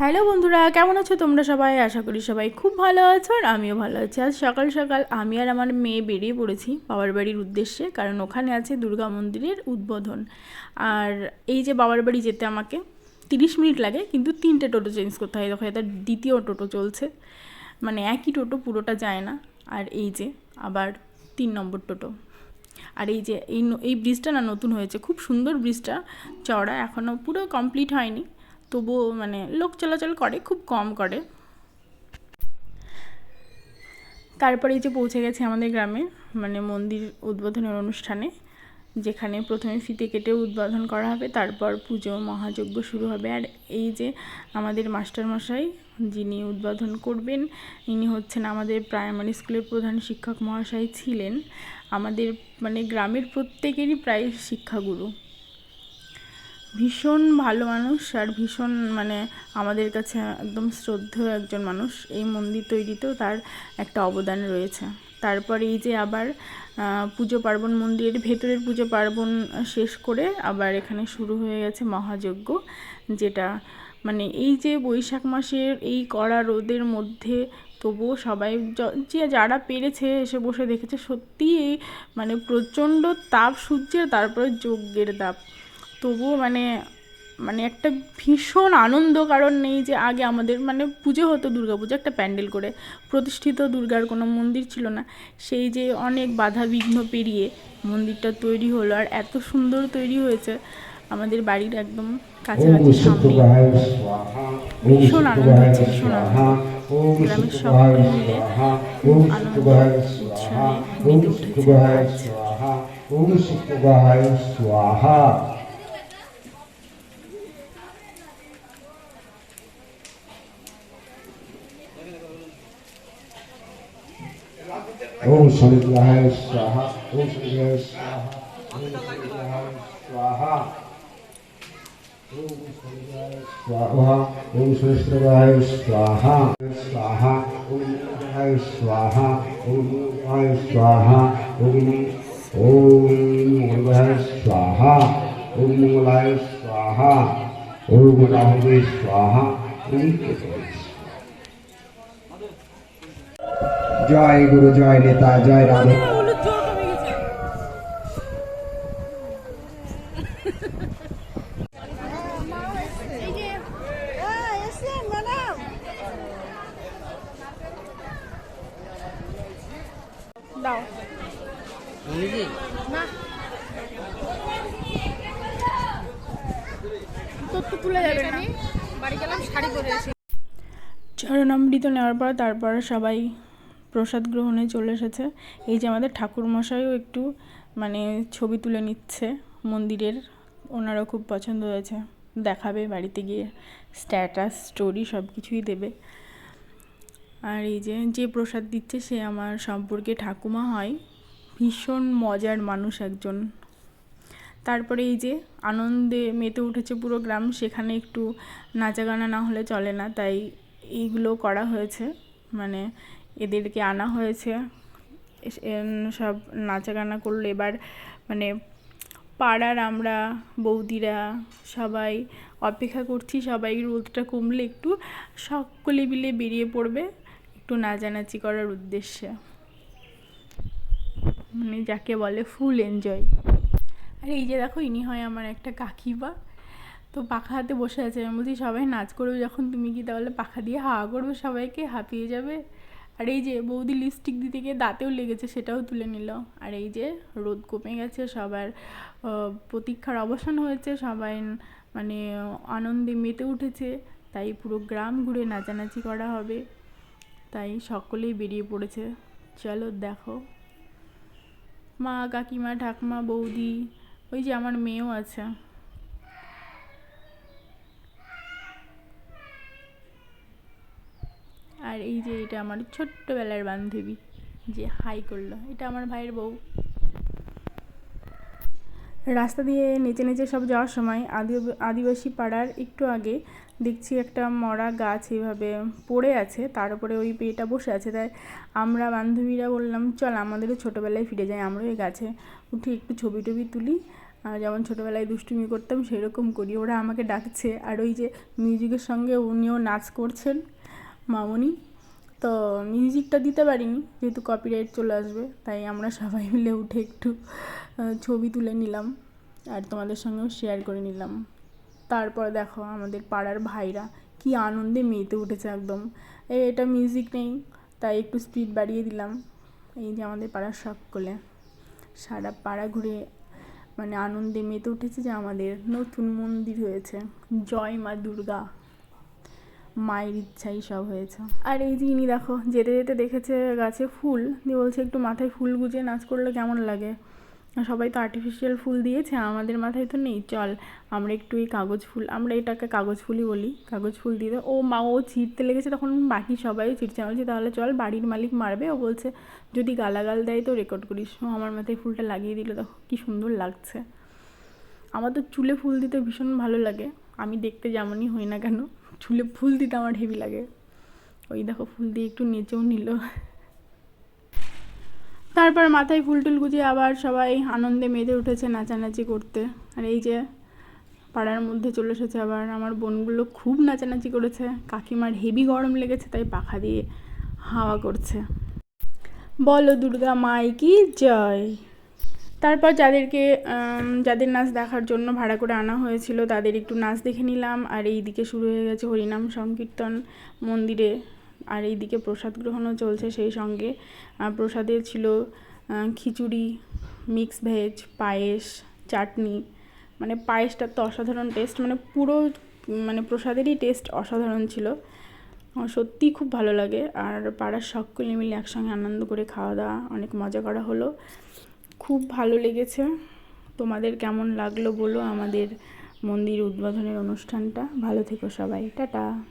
Hello বন্ধুরা, কেমন আছো তোমরা সবাই? আশা করি সবাই খুব ভালো আছো আর আমিও ভালো আছি। আজ সকাল সকাল আমি আর আমার মেয়ে বেরিয়ে পড়েছি বাবার বাড়ির উদ্দেশ্যে, কারণ ওখানে আছে দুর্গা মন্দিরের উদ্বোধন। আর এই যে বাবার বাড়ি যেতে আমাকে তিরিশ মিনিট লাগে, কিন্তু তিনটে টোটো চেঞ্জ করতে হয়। দেখো, এটা দ্বিতীয় টোটো চলছে। মানে একই টোটো, পুরোটা যায় না। আর এই যে আবার তিন নম্বর টোটো। আর এই যে এই এই ব্রিজটা না নতুন হয়েছে। খুব সুন্দর ব্রিজটা, চওড়া এখনও পুরো কমপ্লিট হয়নি। তবুও মানে লোক চলাচল করে, খুব কম করে। তারপরে এই যে পৌঁছে গেছে আমাদের গ্রামে মানে মন্দির উদ্বোধনের অনুষ্ঠানে, যেখানে প্রথমে ফিতে কেটে উদ্বোধন করা হবে, তারপর পুজো, মহাযজ্ঞ শুরু হবে। আর এই যে আমাদের মাস্টারমশাই, যিনি উদ্বোধন করবেন, ইনি হচ্ছেন আমাদের প্রাইমারি স্কুলের প্রধান শিক্ষক মহাশয় ছিলেন। আমাদের মানে গ্রামের প্রত্যেকেরই প্রায় শিক্ষাগুরু। ভীষণ ভালো মানুষ আর ভীষণ মানে আমাদের কাছে একদম শ্রদ্ধেয় একজন মানুষ। এই মন্দির তৈরিতেও তার একটা অবদান রয়েছে। তারপর এই যে আবার পুজো পার্বণ মন্দিরের ভেতরের পুজো পার্বণ শেষ করে আবার এখানে শুরু হয়ে গেছে মহাযজ্ঞ, যেটা মানে এই যে বৈশাখ মাসের এই কড়া রোদের মধ্যে তবুও সবাই যে যারা পেরেছে, এসে বসে দেখেছে সত্যি এই মানে প্রচণ্ড তাপ সূর্যের, তারপরে যজ্ঞের তাপ। তবুও মানে মানে একটা ভীষণ আনন্দ কারণ নেই যে আগে আমাদের মানে পুজো হতো দুর্গা পুজো একটা প্যান্ডেল করে। প্রতিষ্ঠিত দুর্গার কোনো মন্দির ছিল না। সেই যে অনেক বাধা বিঘ্ন পেরিয়ে মন্দিরটা তৈরি হলো আর এত সুন্দর তৈরি হয়েছে। আমাদের বাড়ির একদম কাছাকাছি সামনে ভীষণ আনন্দ হচ্ছে, ভীষণ ওম গ্রামের সকলে মিলে আনন্দ ওম মেতে উঠেছে আজ। ओम शनिग्रहाय स्वाहा ओम शनिग्रहाय स्वाहा ओम शनिग्रहाय स्वाहा स्वाहा ओम शनिश्रवाय स्वाहा स्वाहा ओम ग्रहाय स्वाहा ओम ग्रहाय स्वाहा ओम ओम मंगलाय स्वाहा ओम मंगलाय स्वाहा ओम राहुल स्वाहा ओम জয় গুরু জয় নেতা জয় রাধে। দাও। না। চরণামৃত নেওয়ার পর তারপর সবাই প্রসাদ গ্রহণে চলে এসেছে। এই যে আমাদের ঠাকুর মশাইও একটু মানে ছবি তুলে নিচ্ছে। মন্দিরের ওনারও খুব পছন্দ হয়েছে। দেখাবে বাড়িতে গিয়ে স্ট্যাটাস স্টোরি সব কিছুই দেবে। আর এই যে যে প্রসাদ দিচ্ছে সে আমার সম্পর্কে ঠাকুমা হয়। ভীষণ মজার মানুষ একজন। তারপরে এই যে, আনন্দে মেতে উঠেছে পুরো গ্রাম, সেখানে একটু নাচা গানা না হলে চলে না, তাই এইগুলো করা হয়েছে। মানে এদেরকে আনা হয়েছে। সব নাচা গানা করল। এবার মানে পাড়ার আমরা বৌদিরা সবাই অপেক্ষা করছি, সবাই রোদটা কমলে একটু সকলে মিলে বেরিয়ে পড়বে একটু নাচানাচি করার উদ্দেশ্যে। মানে যাকে বলে ফুল এনজয় আর এই যে দেখো, ইনি হয় আমার একটা কাকিমা। তো পাখা হাতে বসে আছে। আমি বলছি, সবাই নাচ করবে যখন তুমি কি? তাহলে পাখা দিয়ে হাওয়া করবে সবাইকে, হাঁপিয়ে যাবে। আর এই যে বৌদি লিপস্টিক দিতে গিয়ে দাঁতেও লেগেছে, সেটাও তুলে নিল। আর এই যে রোদ কমে গেছে, সবার প্রতীক্ষার অবসান হয়েছে, সবাই মানে আনন্দে মেতে উঠেছে। তাই পুরো গ্রাম ঘুরে নাচানাচি করা হবে। তাই সকলেই বেরিয়ে পড়েছে। চলো দেখো। মা, কাকিমা, ঠাকুমা, বৌদি, ওই যে আমার মেয়েও আছে আর এই যে এটা আমার ছোট্টবেলার বান্ধবী যে হাই করল, এটা আমার ভাইয়ের বউ। রাস্তা দিয়ে নেচে নেচে সব যাওয়ার সময় আদি আদিবাসী পাড়ার একটু আগে দেখছি একটা মরা গাছ এইভাবে পড়ে আছে, তার উপরে ওই পেয়েটা বসে আছে। তাই আমরা বান্ধবীরা বললাম, চল আমাদেরও ছোটোবেলায় ফিরে যাই, আমরাও এই গাছে উঠে একটু ছবি টবি তুলি। যেমন ছোটোবেলায় দুষ্টুমি করতাম, সেরকম করি। ওরা আমাকে ডাকছে। আর ওই যে মিউজিকের সঙ্গে উনিও নাচ করছেন, মামনি। তো মিউজিকটা দিতে পারিনি, যেহেতু কপিরাইট চলে আসবে, তাই আমরা সবাই মিলে উঠে একটু ছবি তুলে নিলাম আর তোমাদের সঙ্গেও শেয়ার করে নিলাম। তারপর দেখো আমাদের পাড়ার ভাইরা কি আনন্দে মেতে উঠেছে একদম। এটা মিউজিক নেই, তাই একটু স্পিড বাড়িয়ে দিলাম, এই যে আমাদের পাড়ার সকলে। সারা পাড়া ঘুরে মানে আনন্দে মেতে উঠেছে যে আমাদের নতুন মন্দির হয়েছে, জয় মা দুর্গা। মায়ের ইচ্ছাই সব হয়েছে। আর এই যে ইনি দেখো, যেতে যেতে দেখেছে গাছে ফুল, দিয়ে বলছে একটু মাথায় ফুল গুজে নাচ করলে কেমন লাগে? সবাই তো আর্টিফিশিয়াল ফুল দিয়েছে, আমাদের মাথায় তো নেই, চল আমরা একটু এই কাগজ ফুল, আমরা এটাকে কাগজ ফুলই বলি, কাগজ ফুল দিয়ে ও মা, ও ছিঁড়তে লেগেছে তখন বাকি সবাই ছিঁড়ছে বলছি তাহলে চল বাড়ির মালিক মারবে, ও বলছে যদি গালাগাল দেয় তো রেকর্ড করিস। ও আমার মাথায় ফুলটা লাগিয়ে দিল, দেখো কী সুন্দর লাগছে। আমার তো চুলে ফুল দিতে ভীষণ ভালো লাগে, আমি দেখতে যেমনই হই না কেন। চুলে ফুল দিতে আমার হেভি লাগে। ওই দেখো ফুল দিয়ে একটু নেচেও নিল। তারপর মাথায় ফুল টুল গুজিয়ে আবার সবাই আনন্দে মেতে উঠেছে নাচানাচি করতে। আর এই যে পাড়ার মধ্যে চলে এসেছে আবার, আমার বোনগুলো খুব নাচানাচি করেছে। কাকিমার হেভি গরম লেগেছে, তাই পাখা দিয়ে হাওয়া করছে। বলো দুর্গা মাই কি জয়? তারপর যাদেরকে যাদের নাচ দেখার জন্য ভাড়া করে আনা হয়েছিল, তাদের একটু নাচ দেখে নিলাম। আর এই দিকে শুরু হয়ে গেছে হরিনাম সংকীর্তন মন্দিরে। আর এই দিকে প্রসাদ গ্রহণও চলছে সেই সঙ্গে। প্রসাদে ছিল খিচুড়ি মিক্স ভেজ পায়েস, চাটনি। মানে পায়েসটার তো অসাধারণ টেস্ট মানে পুরো মানে প্রসাদেরই টেস্ট অসাধারণ ছিল। সত্যিই খুব ভালো লাগে। আর পাড়ার সকলে মিলে একসঙ্গে আনন্দ করে খাওয়া দাওয়া, অনেক মজা করা হলো। খুব ভালো লেগেছে। তোমাদের কেমন লাগল বলো আমাদের মন্দির উদ্বোধনের অনুষ্ঠানটা? ভালো থেকো সবাই। টাটা।